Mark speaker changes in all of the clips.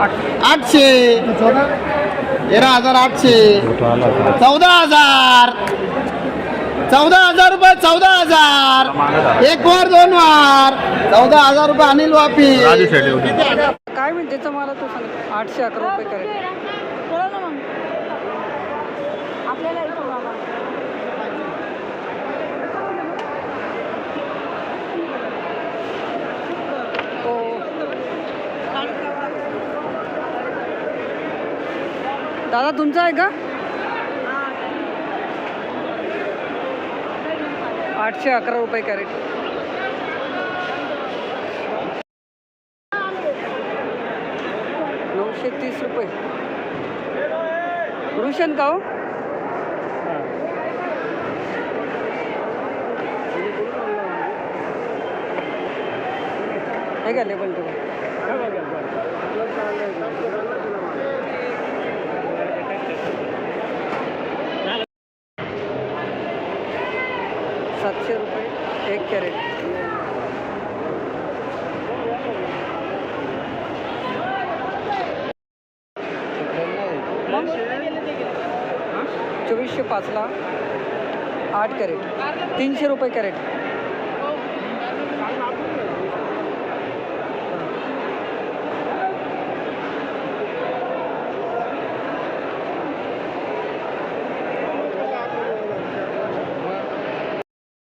Speaker 1: आठशे. तेरा हजार आठशे. चौदा हजार. चौदा हजार रुपये चौदा हजार. एक वार दोन वार. चौदा हजार रुपये अनिल वापी.
Speaker 2: काय म्हणते मला तू सांग. आठशे अकरा रुपये कॅरेट
Speaker 3: आपल्याला इथं बाबा
Speaker 2: हो दादा तुमचा आहे का? आठशे अकरा रुपये कॅरेट. नऊशे तीस रुपये. रुशन का हो? हे का लेबल टेबल सातशे रुपये एक कॅरेट चोवीसशे पाचला आठ कॅरेट तीनशे रुपये कॅरेट.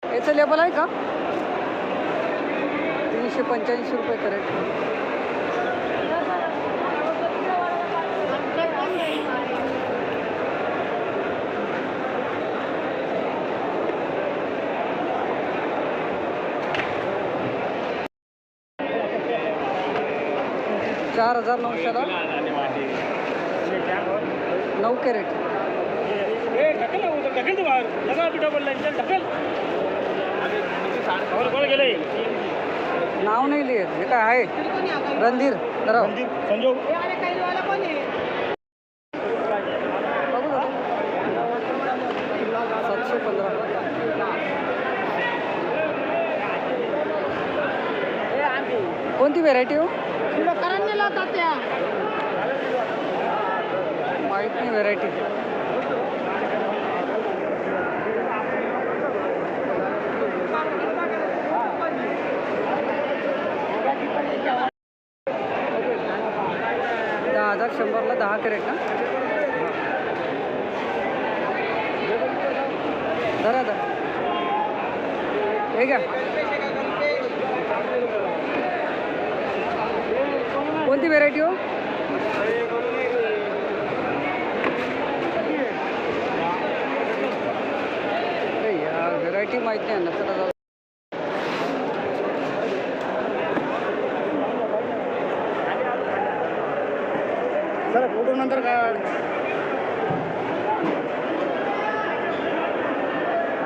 Speaker 2: याचं लेबल आहे का? तीनशे पंच्याऐंशी रुपये कॅरेट. चार हजार नऊशेला. नऊ कॅरेट. नाव नाही लिहित हे काय आहे? रणधीर. सातशे पंधरा. कोणती व्हेरायटी हो? माहीत माहिती व्हेरायटी दहा हजार शंभरला दहा करेट ना? धरा धरा. हे घ्या. कोणती व्हेरायटी हो? अरे व्हेरायटी माहीत नाही ना चला
Speaker 1: सर फोटो नंतर काय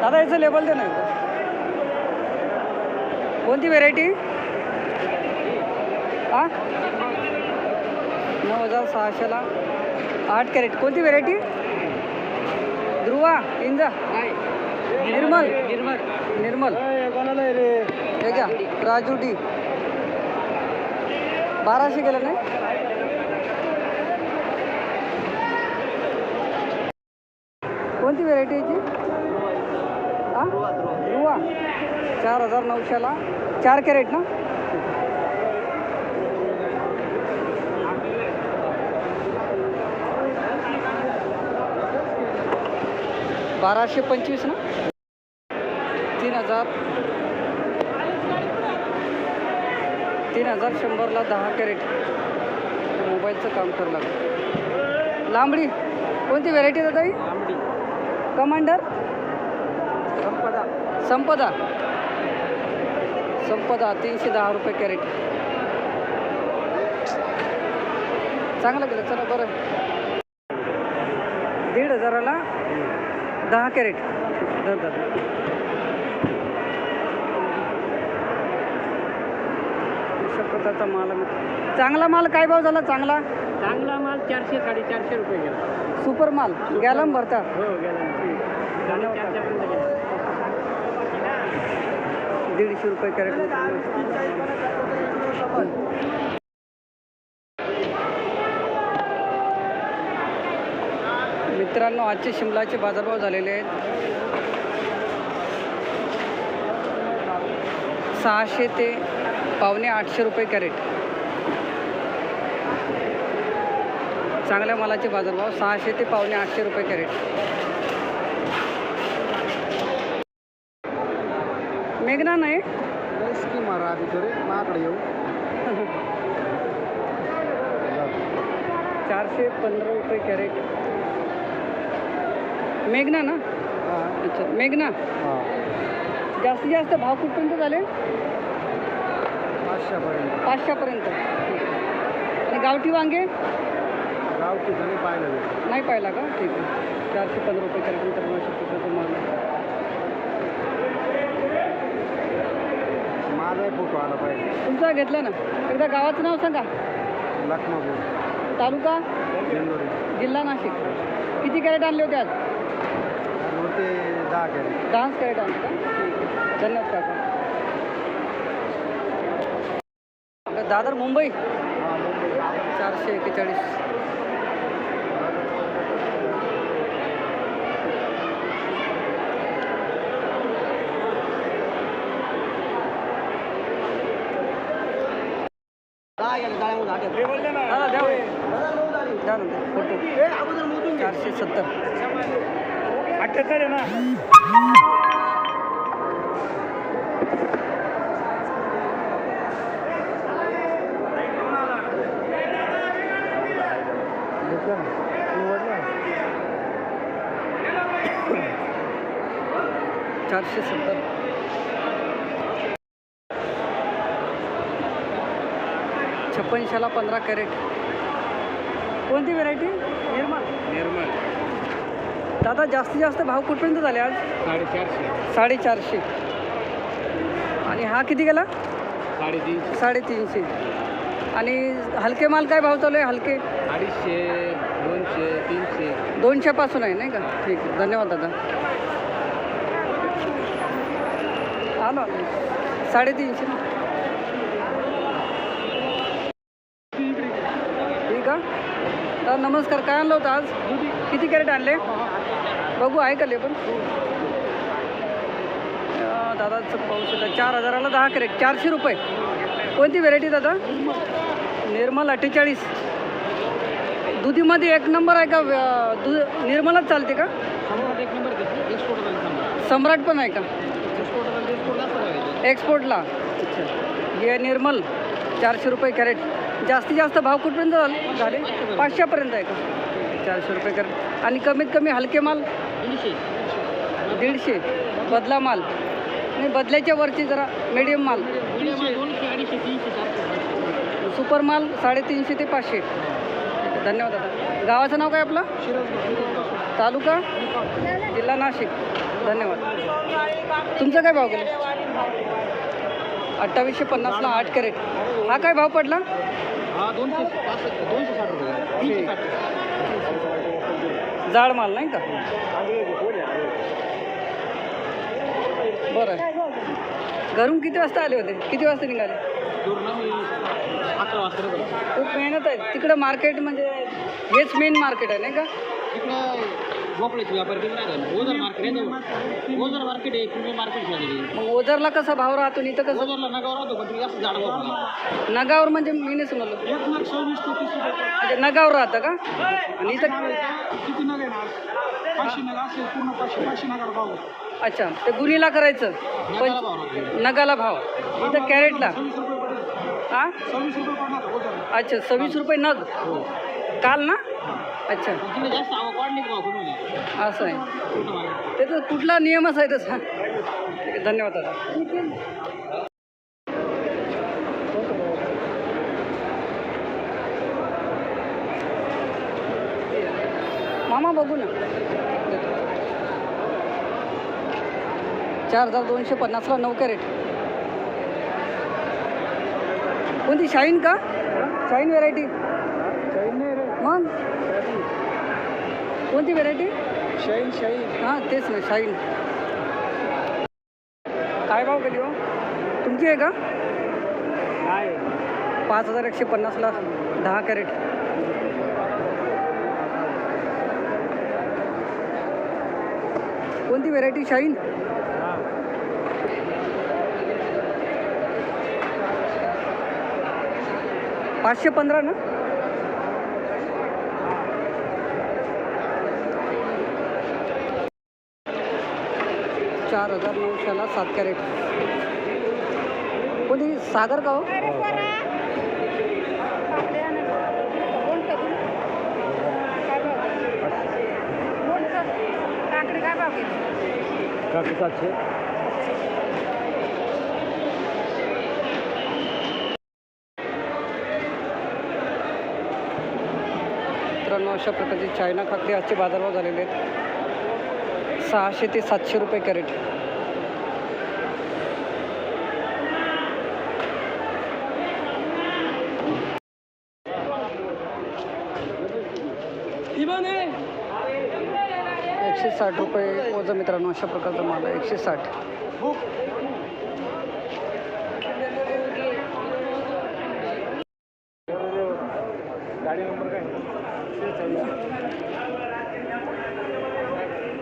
Speaker 2: दादा याचं लेबल दे नाही कोणती व्हेरायटी हा नऊ हजार सहाशेला आठ कॅरेट. कोणती व्हेरायटी ध्रुवा इंजा. निर्मल. निर्मल. निर्मल. हे घ्या. राजू डी. बाराशे गेलं नाही? कोणती व्हेरायटी याची हा? ध्रुवा. चार हजार नऊशेला चार कॅरेट ना? बाराशे पंचवीस ना? तीन हजार. तीन हजार शंभरला दहा कॅरेट. मोबाईलचं काम करू लागलं. लांबडी कोणती व्हेरायटी दादा ही? कमांडर? संपदा. संपदा. संपदा तीनशे दहा रुपये कॅरेट. चांगलं केलं चला बरं. दीड हजाराला? दहा कॅरेट. प्रकारचा माल. चांगला माल काय भाव झाला? चांगला?
Speaker 4: चांगला माल चारशे साडेचारशे रुपये गेला.
Speaker 2: सुपर माल. गॅलम भरता.
Speaker 4: हो गेला साडेचारशेपर्यंत गेला.
Speaker 2: दीडशे रुपये कॅरेट. मित्रांनो आजचे शिमलाचे बाजारभाव झालेले आहेत. सहाशे ते पावणे आठशे रुपये कॅरेट. चांगल्या मालाचे बाजारभाव सहाशे ते पावणे आठशे रुपये कॅरेट. मेघना नाही?
Speaker 1: माकडे येऊ.
Speaker 2: चारशे पंधरा रुपये कॅरेट. मेघना ना? अच्छा मेघना. जास्तीत जास्त भाव कुठपर्यंत झाले?
Speaker 1: पाचशेपर्यंत.
Speaker 2: पाचशेपर्यंत. आणि गावठी वांगे?
Speaker 1: गावठी झाले पाहिलं
Speaker 2: नाही. पाहिला का? ठीक आहे. चारशे पंधरा रुपये रुपये तुम्हाला
Speaker 1: माझाही फोटो आला पाहिजे.
Speaker 2: तुमचा घेतला ना? एकदा गावाचं नाव सांगा.
Speaker 1: लखमापूर
Speaker 2: तालुका? जिल्हा नाशिक. किती कॅरेट आणले होते आज?
Speaker 1: होते दहा कॅरेट
Speaker 2: डान्स कॅरेट आणले का ठीक आहे. धन्यवाद काका। आपलं दादर मुंबई? चारशे एक्केचाळीस दादा द्या द्या ना. चारशे सत्तर. छप्पनशाला पंधरा कॅरेट. कोणती व्हेरायटी निर्मल.
Speaker 4: निर्मल.
Speaker 2: दादा जास्तीत जास्त भाव कुठपर्यंत झाले आज?
Speaker 4: साडेचारशे.
Speaker 2: साडेचारशे. आणि हा किती गेला?
Speaker 4: साडेतीनशे.
Speaker 2: साडेतीनशे. आणि हलके माल काय भाव चालू आहे हलके?
Speaker 4: अडीचशे दोनशे तीनशे.
Speaker 2: दोनशेपासून आहे नाही का? ठीक आहे. धन्यवाद दादा. आलो साडेतीनशे ठीक आहे. दादा नमस्कार. काय आणलं होतं आज? किती कॅरेट आणले? बघू आहे का पण दादाचं पाऊस चार हजाराला दहा कॅरेट चारशे रुपये. कोणती व्हेरायटी दादा? निर्मल अठ्ठेचाळीस. दुधीमध्ये एक नंबर आहे का? दूध निर्मलच चालते का?
Speaker 4: एक नंबर एक्सपोर्ट
Speaker 2: सम्राट. पण आहे का?
Speaker 4: एक्सपोर्ट एक्सपोर्ट
Speaker 2: एक्सपोर्टला अच्छा हे निर्मल चारशे रुपये कॅरेट. जास्तीत जास्त भाव कुठपर्यंत झाले? झाले पाचशेपर्यंत आहे का? चारशे रुपये कॅरेट. आणि कमीत कमी हलके माल? दीडशे. बदला माल. आणि बदल्याच्या वरची जरा मिडियम माल. सुपर माल साडेतीनशे ते पाचशे. धन्यवाद दादा. गावाचं नाव काय आपलं? तालुका? जिल्हा नाशिक. धन्यवाद. तुमचं काय भाव गेलं? अठ्ठावीसशे पन्नासला आठ कॅरेट. हा काय भाव पडला?
Speaker 4: हा दोनशे दोनशे साठ रुपये.
Speaker 2: जाड माल नाही का? बरं. घरून किती वाजता आले होते? किती वाजता निघाले? खूप मेहनत आहे. तिकडं मार्केट म्हणजे हेच मेन मार्केट आहे नाही का?
Speaker 4: भोपळ्याचे व्यापारी राहतात ओझर मार्केट आहे जवळ. ओझर मार्केट आहे पूर्ण मार्केट शेजारी
Speaker 2: मग ओझरला कसा भाव राहतो आणि इथं कसं?
Speaker 4: ओझरला नगावर राहतो पण तिथे जास्त झाड भोपळा
Speaker 2: नगावर म्हणजे मी नाही समजलं.
Speaker 4: एक नग सव्वीस ते तीस रुपये
Speaker 2: म्हणजे नगावर राहतं का? आणि इथं
Speaker 4: किती नग आहे ना पाचशे नग असेल पूर्ण पाचशे पाचशे नगाला भाव
Speaker 2: अच्छा ते गुन्हेला करायचं.
Speaker 4: नगाला
Speaker 2: पण
Speaker 4: राहतो.
Speaker 2: नगाला भाव. इथं कॅरेटला.
Speaker 4: सव्वीस रुपये पडेल.
Speaker 2: हा
Speaker 4: सव्वीस रुपये पडणार
Speaker 2: अच्छा सव्वीस रुपये नग. काल ना? अच्छा.
Speaker 4: तिथे जास्त आवक
Speaker 2: असं आहे. त्याचा कुठला नियमच आहे तसा. ठीक आहे धन्यवाद दादा. मामा बघू ना. चार हजार दोनशे पन्नासला नऊ कॅरेट. कोणती? शाईन का? Shine variety. मग? कोणती व्हेरायटी
Speaker 1: शाईन शाईन.
Speaker 2: हां तेच ना शाईन. काय भाव गेली हो? तुमची आहे का? पाच हजार एकशे पन्नासला दहा कॅरेट. कोणती व्हेरायटी शाईन? पाचशे पंधरा ना? चार हजार नऊशेला सात कॅरेट कोणती सागर का हो?
Speaker 3: काकडे
Speaker 1: सातशे.
Speaker 2: मित्रांनो अशा प्रकारचे चायना काकडे आजचे बाजारभाव झालेले आहेत. सहाशे ते सातशे रुपये कॅरेट. एकशे साठ रुपये वजन मित्रांनो अशा प्रकारचा माल आहे. एकशे साठ.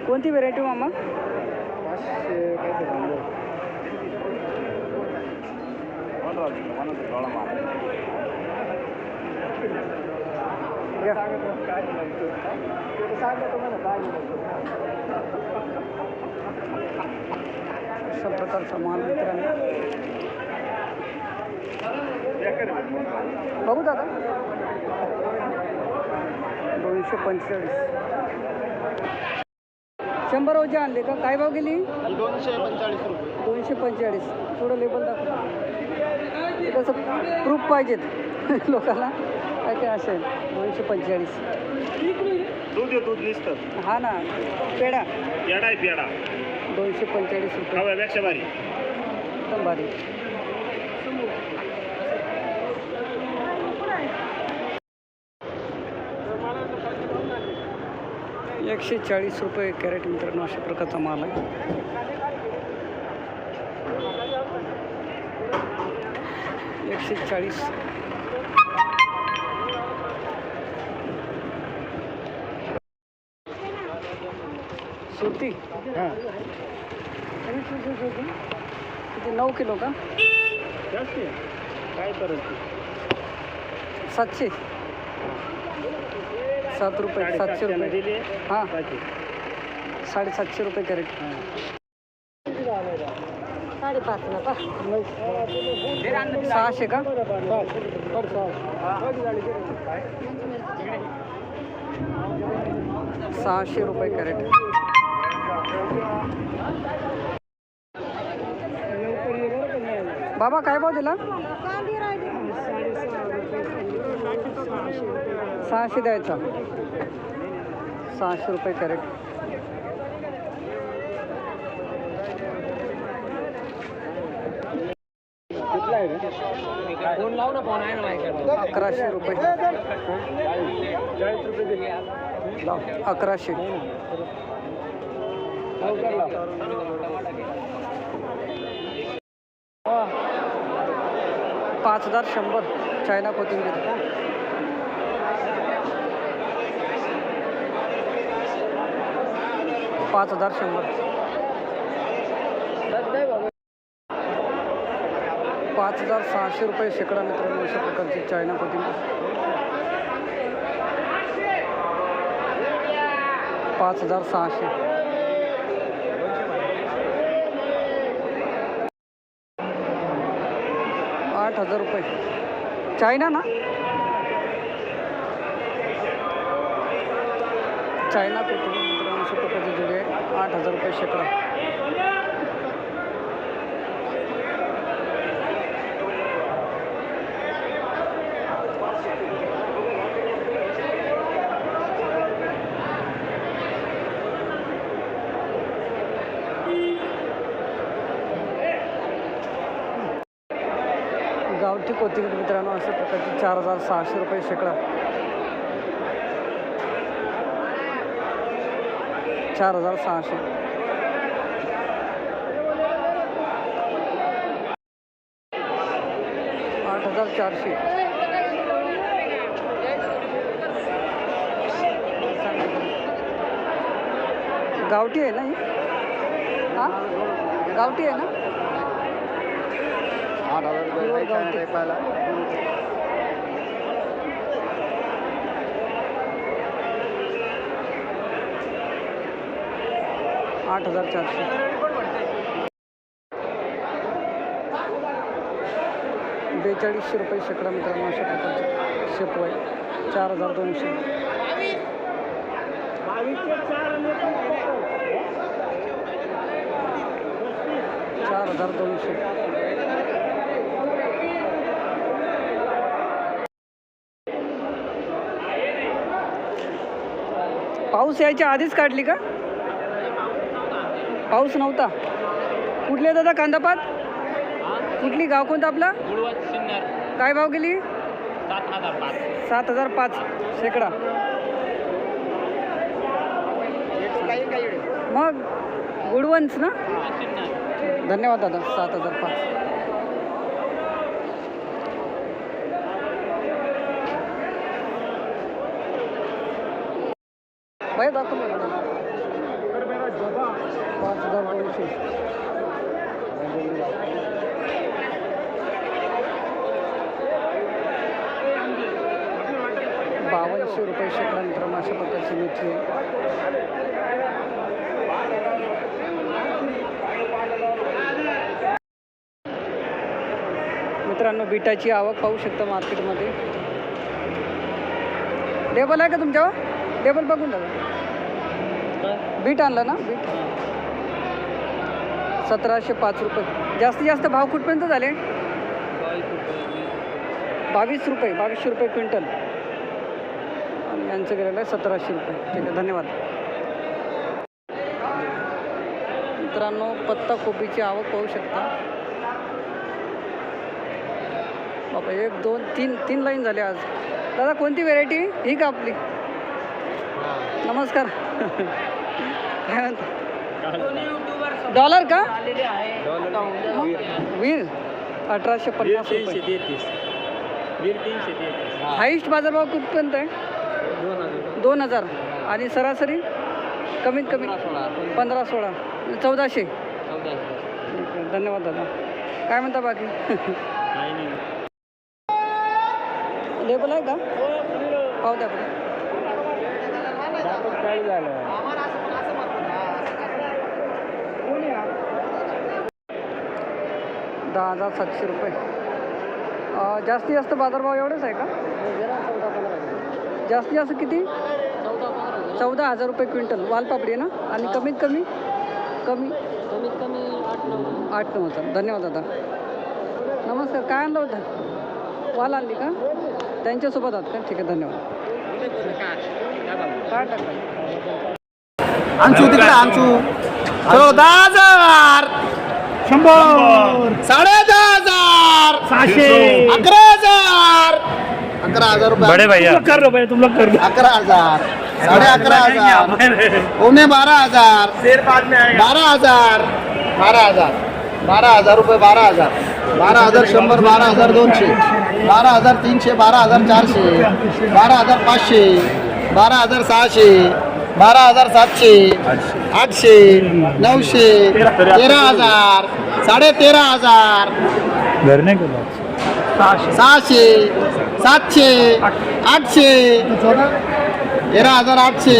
Speaker 2: कोणती व्हेरायटी मामा? या. अशा प्रकारचा माल मित्रांनो बघू दादा. दोनशे पंचेचाळीस. शंभर ओझे आणले का? काय भाव गेली?
Speaker 1: दोनशे पंचेचाळीस रुपये.
Speaker 2: दोनशे पंचेचाळीस. थोडं लेबल दाखव. ते कसं प्रूफ पाहिजेत लोकांना. काय काय असे दोनशे पंचेचाळीस.
Speaker 1: दूध दूध निसतं.
Speaker 2: हा ना. पेढा.
Speaker 1: पेडा आहे पेडा
Speaker 2: दोनशे पंचेचाळीस रुपये.
Speaker 1: भारी.
Speaker 2: एकदम भारी. एकशे चाळीस रुपये कॅरेट मित्रांनो अशा प्रकारचा माल आहे. एकशे चाळीस. सुरती
Speaker 1: हां.
Speaker 2: किती नऊ किलो का?
Speaker 1: जास्त आहे. काय करायचं?
Speaker 2: सातशे. सात रुपये सातशे रुपये. हां. साडेसातशे रुपये कॅरेट.
Speaker 3: साडेपाच ना पा
Speaker 2: सहाशे का? सहाशे रुपये कॅरेट. बाबा काय भाव दिला? सहाशे द्यायचा. सहाशे रुपये कॅरेट. अकराशे रुपये. अकराशे. पाच हजार शंभर चायना कोथिंबीर. पाच हजार शंभर. पाच हजार सहाशे रुपये शेकडा मित्रांनो अशा प्रकारची चायना कोथिंबीर. पाच हजार सहाशे. आठ हजार रुपये. चायना ना? चायना कोथिंबीर. आठ हजार रुपये शेकडा. गावठी कोथिंबीर मित्रांनो अशा प्रकारची चार हजार सहाशे रुपये शेकडा. चार हजार सहाशे. आठ हजार चारशे. गावठी आहे ना ही? हा? गावठी आहे ना?
Speaker 1: आठ हजार रुपये चायना टाईप पाहिला
Speaker 2: आठ हजार चारशे. बेचाळीसशे रुपये शेकडा मित्रांनो अशा प्रकारचे शेपू आहे चार हजार दोनशे. चार हजार दोनशे. पाऊस यायच्या आधीच काढली का? पाऊस नव्हता. कुठले दादा कांदापात? कुठली गाव कोणतं आपला? काय भाव गेली?
Speaker 4: सात हजार पाच.
Speaker 2: सात हजार पाच शेकडा. मग गुडवंच ना? धन्यवाद दादा सात हजार पाच. बाय दाखवलं मला. पाच हजार दोनशे बावनशे रुपये शेकडा मित्रांनो अशा प्रकारची मिरची मित्रांनो बीटाची आवक पाहू शकता मार्केटमध्ये. टेबल आहे का तुमच्यावर टेबल बघून दादा बीट आणलं ना? बीट. सतराशे पाच रुपये. जास्तीत जास्त भाव कुठपर्यंत झाले? बावीस रुपये बावीसशे रुपये क्विंटल. यांचं गेलेलं आहे सतराशे रुपये. ठीक आहे धन्यवाद. मित्रांनो पत्ता कोबीची आवक पाहू शकता. बापा एक दोन तीन तीन लाईन झाले आज. दादा कोणती व्हेरायटी ही का आपली? नमस्कार. काय म्हणता? डॉलर का? वीर अठराशे पन्नास रुपये. हाईस्ट बाजारभाव कुठपर्यंत आहे?
Speaker 4: दोन हजार.
Speaker 2: आणि सरासरी? कमीत कमी पंधरा सोळा. चौदाशे. धन्यवाद दादा. काय म्हणता बाकी? लेबल आहे का? पाहू द्या बरं.
Speaker 4: काय झालं
Speaker 2: दहा हजार सातशे रुपये. जास्तीत जास्त बाजारभाव एवढेच आहे का? जास्तीत जास्त किती? चौदा हजार रुपये क्विंटल. वालपापडी आहे ना? आणि कमीत कमी? कमी?
Speaker 4: कमीत कमी आठ नऊ.
Speaker 2: आठ नऊ हजार. धन्यवाद दादा. नमस्कार. काय आणलं होतं? वाल आणली का? त्यांच्यासोबत आहात का? ठीक आहे धन्यवाद. काय टाकलं?
Speaker 1: आमचू तिकडे आमचू चौदा हजार. शंभर. साडे दहा हजार. सहाशे. अकरा हजार. अकरा हजार रुपये बडे भैया. कर लो भैया तुम लोग कर अकरा हजार. साडे अकरा हजार. उन्हे बारा हजार. बारा हजार. बारा हजार. बारा हजार रुपये बारा हजार. बारा हजार शंभर बारा हजार दोनशे. बारा हजार तीनशे बारा हजार चारशे. बारा हजार पाचशे. बारा हजार सहाशे. बारा हजार सातशे. आठशे. नऊशे. तेरा हजार. साडे तेरा हजार. सहाशे. सातशे आठशे तेरा हजार आठशे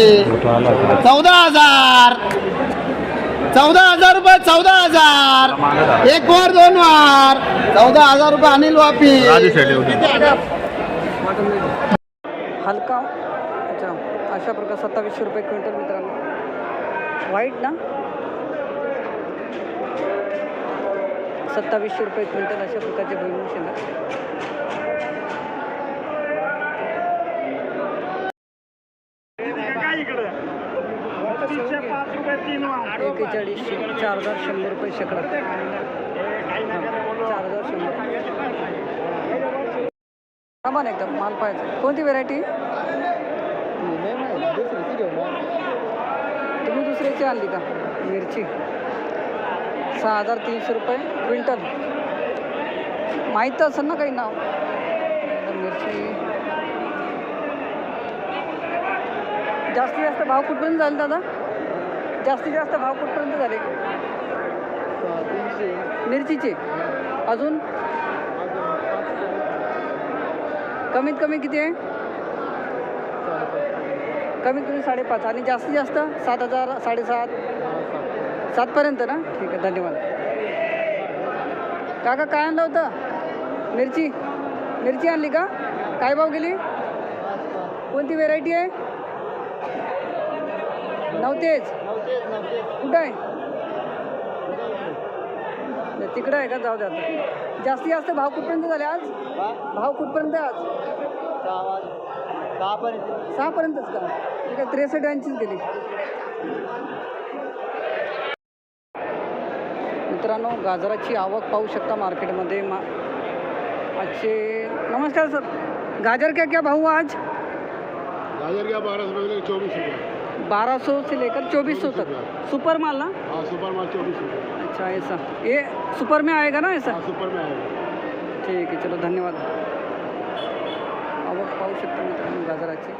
Speaker 1: चौदा हजार चौदा हजार रुपये चौदा हजार एक वार दोन वार चौदा हजार रुपये अनिल वापी.
Speaker 2: हलका अच्छा अशा प्रकार सत्तावीसशे रुपये क्विंटल मित्रांनो. व्हाईट ना? सत्तावीसशे रुपये क्विंटल अशा प्रकारचे भुईमुग शिल्लक एकेचाळीसशे चार हजार शंभर रुपये शेकडा. चार हजार शंभर. सामान एकदम माल पाहायचा. कोणती व्हेरायटी तुम्ही दुसऱ्याची आणली का? मिरची. सहा हजार तीनशे रुपये. क्विंटल. माहीत असेल ना काही नाव. मिरची. जास्तीत जास्त भाव कुठपर्यंत झाले दादा? जास्तीत जास्त भाव कुठपर्यंत झाले? मिरचीचे. अजून? कमीत कमी किती आहे? कमीत कमी साडेपाच. आणि जास्तीत जास्त? सात हजार साडेसात. सातपर्यंत ना? ठीक आहे धन्यवाद. काका काय आणलं होतं? मिरची? मिरची आणली का? काय भाव गेली? कोणती व्हेरायटी आहे? नव्हतेच कुठं आहे? तिकडं आहे का? जाऊ द्या. आता जास्तीत जास्त भाव कुठपर्यंत झाले आज? भाव कुठपर्यंत आहे आज? सहापर्यंतच का? ठीक आहे त्रेसष्ट ऐंशीच गेली. मित्रांनो गाजराची आवक पाहू शकता मार्केटमध्ये. मा आजचे नमस्कार सर. गाजर क्या क्या भाव हुआ आज?
Speaker 5: गाजर क्या बारह सौ रुपये चौबीस रुपये।
Speaker 2: बारह सौ से लेकर चौबीस सौ तक. सुपर माल ना?
Speaker 5: हाँ सुपर माल चौबीस रुपये
Speaker 2: अच्छा ऐसा. ये सुपर में आएगा ना ऐसा?
Speaker 5: सुपर में आएगा.
Speaker 2: ठीक आहे चलो धन्यवाद. आवक पाहू शकता मित्रांनो गाजराची